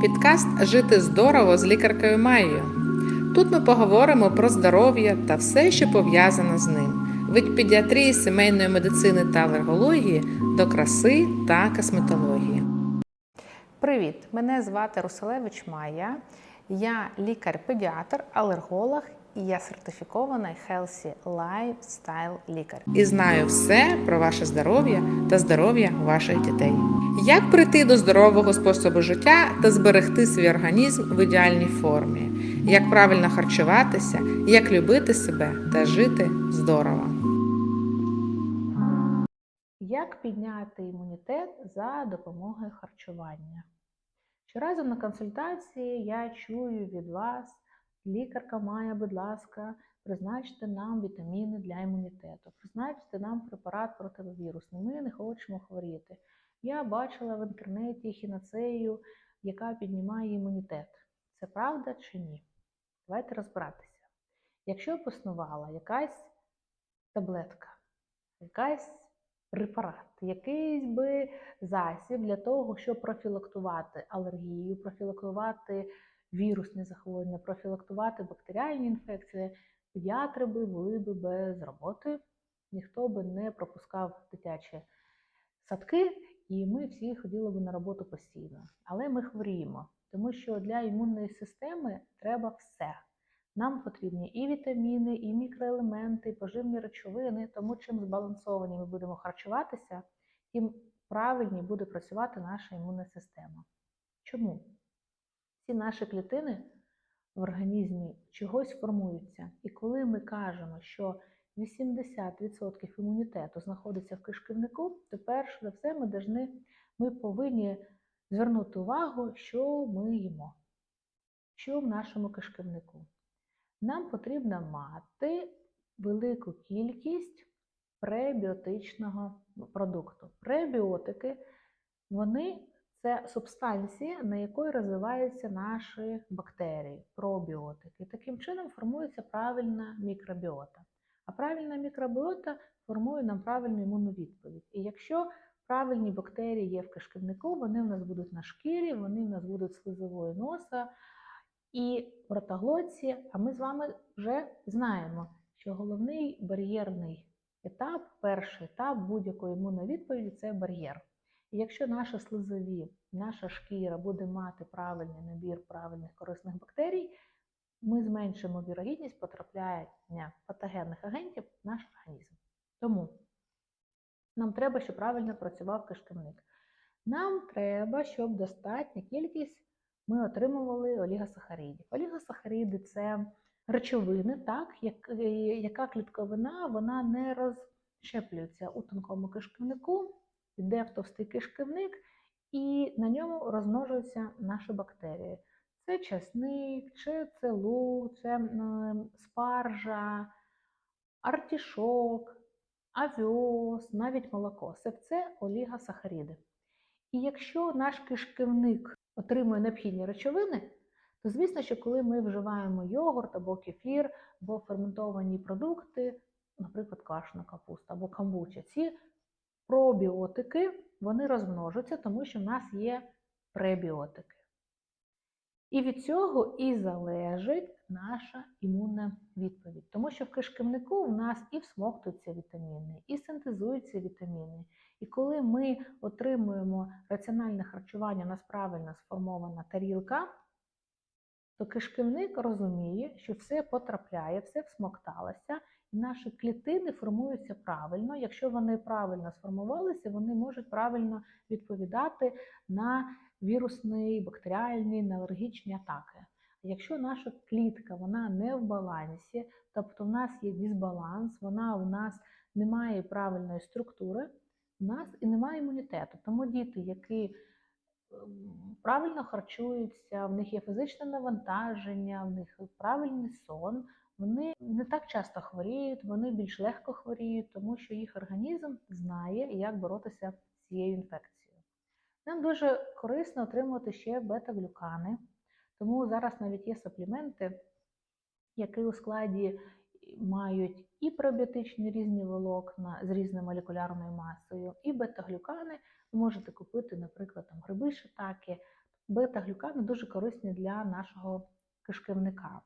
Підкаст Жити здорово з лікаркою Майєю. Тут ми поговоримо про здоров'я та все, що пов'язане з ним. Від педіатрії, сімейної медицини та алергології до краси та косметології. Привіт! Мене звати Руселевич Майя. Я лікар-педіатр, алерголог і я сертифікований Healthy Lifestyle лікар. І знаю все про ваше здоров'я та здоров'я ваших дітей. Як прийти до здорового способу життя та зберегти свій організм в ідеальній формі, як правильно харчуватися, як любити себе та жити здорово. Як підняти імунітет за допомогою харчування? Щоразу на консультації я чую від вас, лікарка Майя, будь ласка, призначте нам вітаміни для імунітету, призначте нам препарат противовірусний. Ми не хочемо хворіти. Я бачила в інтернеті хіноцею, яка піднімає імунітет. Це правда чи ні? Давайте розбиратися. Якщо існувала якась таблетка, якась препарат, якийсь би засіб для того, щоб профілактувати алергію, профілактувати вірусні захворювання, профілактувати бактеріальні інфекції, педіатри би були б без роботи, ніхто би не пропускав дитячі садки, і ми всі ходили б на роботу постійно. Але ми хворіємо, тому що для імунної системи треба все. Нам потрібні і вітаміни, і мікроелементи, і поживні речовини. Тому чим збалансовані ми будемо харчуватися, тим правильні буде працювати наша імунна система. Чому? Ці наші клітини в організмі чогось формуються. І коли ми кажемо, що 80% імунітету знаходиться в кишківнику, то перш за все ми, должны, ми повинні звернути увагу, що ми їмо, що в нашому кишківнику. Нам потрібно мати велику кількість пребіотичного продукту. Пребіотики, вони це субстанції, на якої розвиваються наші бактерії, пробіотики. Таким чином формується правильна мікробіота. А правильна мікробіота формує нам правильну імунну відповідь. І якщо правильні бактерії є в кишківнику, вони в нас будуть на шкірі, вони в нас будуть слизовою носа і в ротоглотці, а ми з вами вже знаємо, що головний бар'єрний етап, перший етап будь-якої імунної відповіді це бар'єр. І якщо наші слизові, наша шкіра буде мати правильний набір правильних корисних бактерій, ми зменшимо вірогідність потрапляння патогенних агентів в наш організм. Тому нам треба, щоб правильно працював кишківник. Нам треба, щоб достатня кількість ми отримували олігосахаридів. Олігосахариди це речовини, так, як, яка клітковина вона не розщеплюється у тонкому кишківнику, йде в товстий кишківник, і на ньому розмножуються наші бактерії. Це часник, чи це лук, це спаржа, артішок, авіос, навіть молоко. Все це олігосахариди. І якщо наш кишківник отримує необхідні речовини, то звісно, що коли ми вживаємо йогурт або кефір, або ферментовані продукти, наприклад, квашена капуста або камбуча, ці пробіотики вони розмножуються, тому що в нас є пребіотики. І від цього і залежить наша імунна відповідь. Тому що в кишківнику в нас і всмоктуються вітаміни, і синтезуються вітаміни. І коли ми отримуємо раціональне харчування, у нас правильно сформована тарілка, то кишківник розуміє, що все потрапляє, все всмокталося, і наші клітини формуються правильно. Якщо вони правильно сформувалися, вони можуть правильно відповідати на вірусні, бактеріальні, на алергічні атаки. Якщо наша клітка вона не в балансі, тобто в нас є дисбаланс, вона у нас не має правильної структури, у нас і немає імунітету. Тому діти, які правильно харчуються, в них є фізичне навантаження, в них правильний сон, вони не так часто хворіють, вони більш легко хворіють, тому що їх організм знає, як боротися з цією інфекцією. Нам дуже корисно отримувати ще бета-глюкани, тому зараз навіть є супліменти, які у складі мають і пробіотичні різні волокна з різною молекулярною масою, і бета-глюкани. Ви можете купити, наприклад, там гриби шитаки, бета-глюкани дуже корисні для нашого кишківника.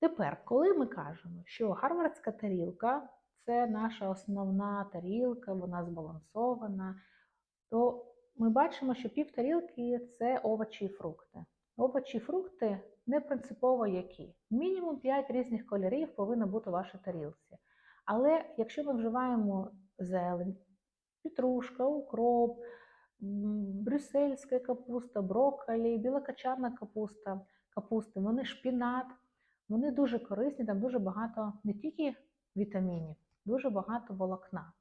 Тепер, коли ми кажемо, що гарвардська тарілка це наша основна тарілка, вона збалансована, то ми бачимо, що пів тарілки це овочі і фрукти. Овочі і фрукти не принципово які. Мінімум 5 різних кольорів повинно бути у вашій тарілці. Але якщо ми вживаємо зелень, петрушка, укроп, брюссельська капуста, брокколі, білокачана капуста, капусти, вони шпінат, вони дуже корисні, там дуже багато не тільки вітамінів, дуже багато волокна.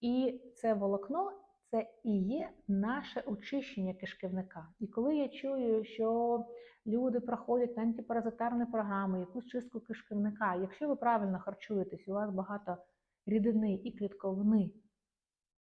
І це волокно це і є наше очищення кишківника. І коли я чую, що люди проходять антипаразитарні програми, якусь чистку кишківника, якщо ви правильно харчуєтесь, у вас багато рідини і клітковини,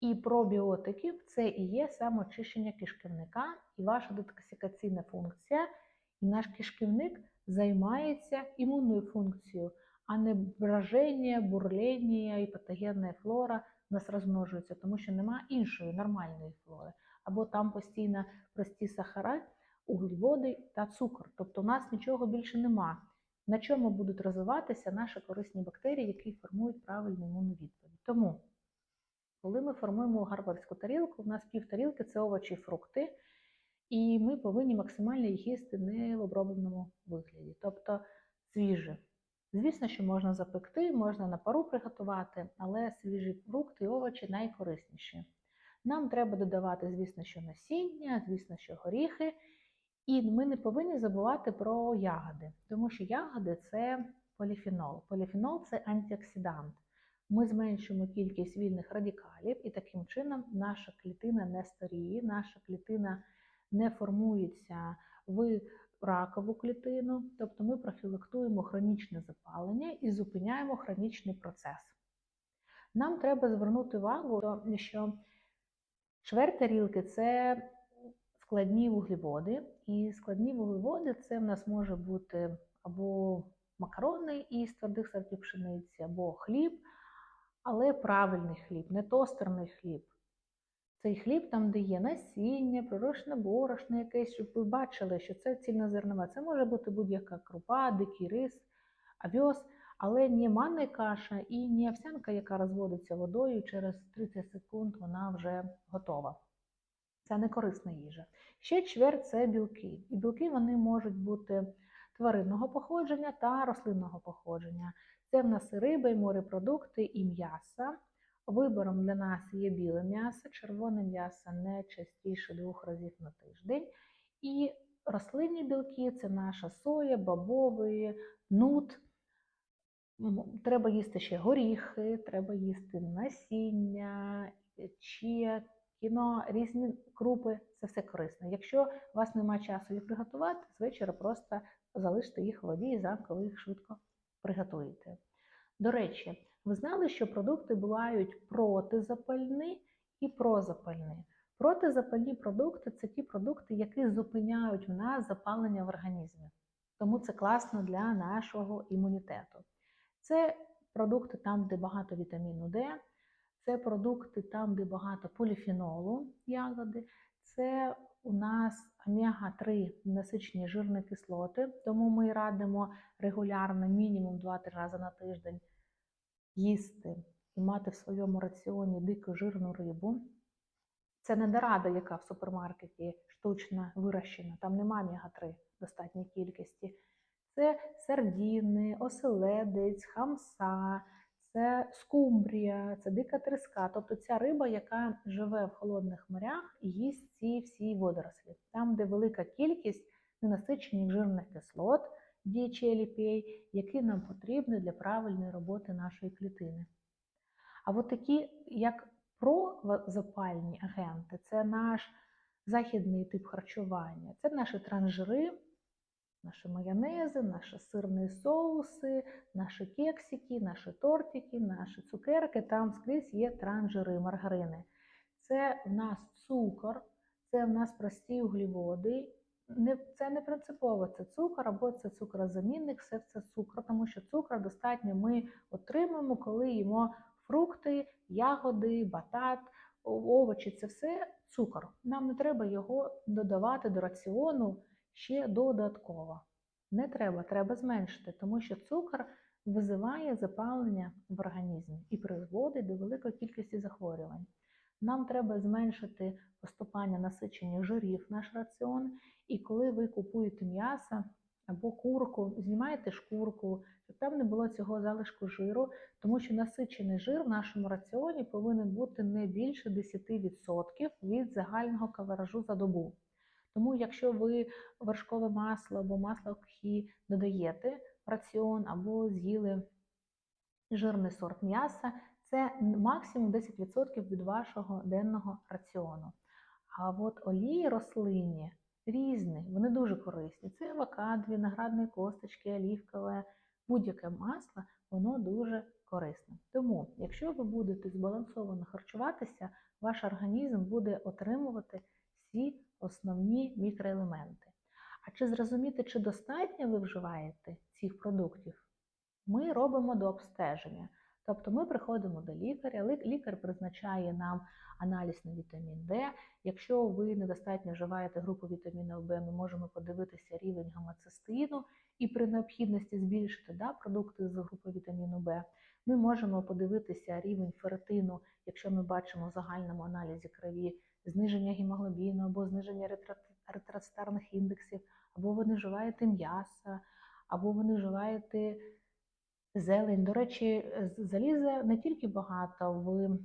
і пробіотиків, це і є самоочищення кишківника, і ваша детоксикаційна функція, і наш кишківник займається імунною функцією, а не броження, бурлення і патогенна флора у нас розмножується, тому що немає іншої нормальної флори. Або там постійно прості сахара, углеводи та цукор. Тобто у нас нічого більше нема. На чому будуть розвиватися наші корисні бактерії, які формують правильну імунну відповідь. Тому, коли ми формуємо гарвардську тарілку, у нас пів тарілки це овочі і фрукти, і ми повинні максимально їх їсти не в обробленому вигляді, тобто свіже. Звісно, що можна запекти, можна на пару приготувати, але свіжі фрукти і овочі найкорисніші. Нам треба додавати, звісно, що насіння, звісно, що горіхи. І ми не повинні забувати про ягоди, тому що ягоди це поліфенол. Поліфенол це антиоксидант. Ми зменшуємо кількість вільних радикалів, і таким чином наша клітина не старіє, наша клітина не формується в ракову клітину, тобто ми профілактуємо хронічне запалення і зупиняємо хронічний процес. Нам треба звернути увагу, що чверть тарілки це складні вуглеводи, і складні вуглеводи це в нас може бути або макарони із твердих сортів пшениці, або хліб, але правильний хліб, не тостерний хліб. Цей хліб там, де є насіння, пророчне борошно якесь, щоб ви бачили, що це цільнозернова. Це може бути будь-яка крупа, дикий рис, авіос, але не манна каша і не овсянка, яка розводиться водою, через 30 секунд вона вже готова. Це не корисна їжа. Ще чверть це білки. І білки вони можуть бути тваринного походження та рослинного походження. Це в нас і риба, і морепродукти, і м'ясо. Вибором для нас є біле м'ясо, червоне м'ясо не частіше двох разів на тиждень. І рослинні білки це наша соя, бобовий, нут. Треба їсти ще горіхи, треба їсти насіння, чек, кіно, різні крупи це все корисно. Якщо у вас немає часу їх приготувати, з вечора просто залиште їх в воді і зранку ви їх швидко приготуєте. До речі, ви знали, що продукти бувають протизапальні і прозапальні. Протизапальні продукти це ті продукти, які зупиняють в нас запалення в організмі. Тому це класно для нашого імунітету. Це продукти там, де багато вітаміну Д, це продукти там, де багато поліфенолу, ягоди, це у нас омега-3 насичені жирні кислоти, тому ми радимо регулярно, мінімум 2-3 рази на тиждень їсти і мати в своєму раціоні дику жирну рибу. Це не дорада, яка в супермаркеті штучно вирощена, там немає омега-3 в достатній кількості. Це сардіни, оселедець, хамса, це скумбрія, це дика треска. Тобто ця риба, яка живе в холодних морях їсть ці всі водорослі. Там, де велика кількість ненасичених жирних кислот, DHA, які нам потрібні для правильної роботи нашої клітини. А от такі, як прозапальні агенти, це наш західний тип харчування, це наші транжири, наші майонези, наші сирні соуси, наші кексики, наші тортики, наші цукерки. Там скрізь є транжири, маргарини. Це в нас цукор, це в нас прості углеводи. Не, Це не принципово, це цукор або це цукрозамінник, все це цукор, тому що цукор достатньо ми отримуємо, коли їмо фрукти, ягоди, батат, овочі це все цукор. Нам не треба його додавати до раціону ще додатково. Не треба, треба зменшити, тому що цукор визиває запалення в організмі і призводить до великої кількості захворювань. Нам треба зменшити поступання насичення жирів в наш раціон. І коли ви купуєте м'ясо або курку, знімаєте шкурку, щоб там не було цього залишку жиру, тому що насичений жир в нашому раціоні повинен бути не більше 10% від загального калоражу за добу. Тому, якщо ви вершкове масло або масло кхі додаєте в раціон або з'їли жирний сорт м'яса, це максимум 10% від вашого денного раціону. А от олії рослинні різні, вони дуже корисні. Це авокадо, виноградні косточки, олівкове, будь-яке масло, воно дуже корисне. Тому, якщо ви будете збалансовано харчуватися, ваш організм буде отримувати всі основні мікроелементи. А чи зрозуміти, чи достатньо ви вживаєте цих продуктів? Ми робимо до обстеження. Тобто ми приходимо до лікаря, лікар призначає нам аналіз на вітамін Д. Якщо ви недостатньо вживаєте групу вітаміну В, ми можемо подивитися рівень гомоцистеїну і при необхідності збільшити да, продукти з групи вітаміну В. Ми можемо подивитися рівень ферритину, якщо ми бачимо в загальному аналізі крові зниження гемоглобіну або зниження ретроцитарних індексів, або ви не вживаєте м'яса, або ви не вживаєте зелень. До речі, заліза не тільки багато в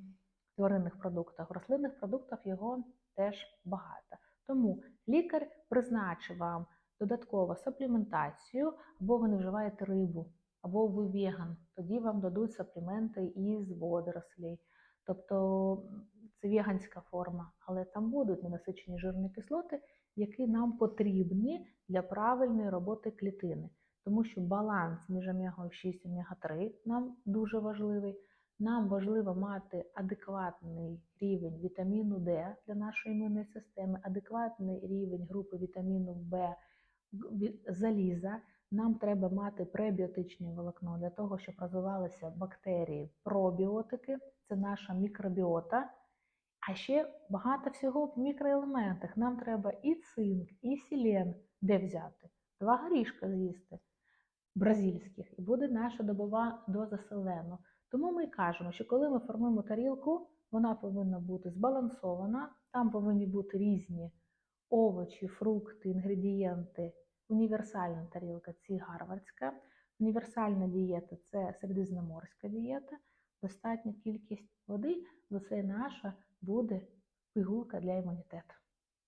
тваринних продуктах, в рослинних продуктах його теж багато. Тому лікар призначив вам додаткову сапліментацію, або ви не вживаєте рибу, або ви веган, тоді вам дадуть сапліменти із водорослей. Тобто це веганська форма, але там будуть ненасичені жирні кислоти, які нам потрібні для правильної роботи клітини. Тому що баланс між омегою 6 і омега 3 нам дуже важливий. Нам важливо мати адекватний рівень вітаміну Д для нашої імунної системи, адекватний рівень групи вітаміну В заліза. Нам треба мати пребіотичне волокно для того, щоб розвивалися бактерії, пробіотики, це наша мікробіота. А ще багато всього в мікроелементах. Нам треба і цинк, і селен, де взяти. Два горішка з'їсти бразильських, і буде наша добова доза селену. Тому ми кажемо, що коли ми формуємо тарілку, вона повинна бути збалансована, там повинні бути різні овочі, фрукти, інгредієнти. Універсальна тарілка це гарвардська, універсальна дієта це середземноморська дієта, достатня кількість води, бо наша буде пігулка для імунітету.